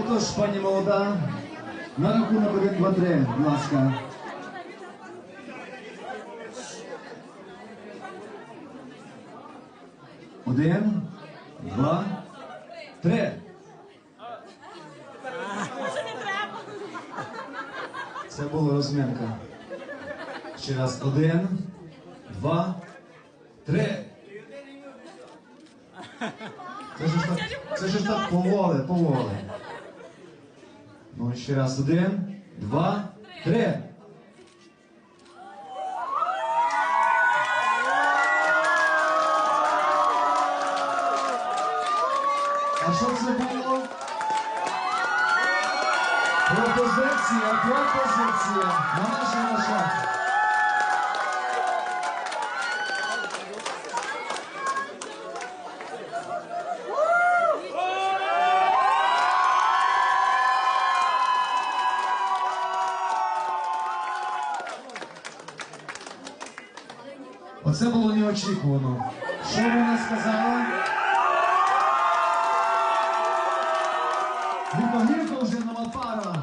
Отож, пані молода, на рахунок 1, 2, 3, будь ласка. Один, два, три. Це була розминка. Ще раз. Один, два, три. Це ж так, це ж так поволи, поволи. Ну, ще раз. Один, два, три. А що це було? Пропозиція, пропозиція на нашому ношах. Оце було неочікувано. Що вона сказала? Відповідно вже нова пара.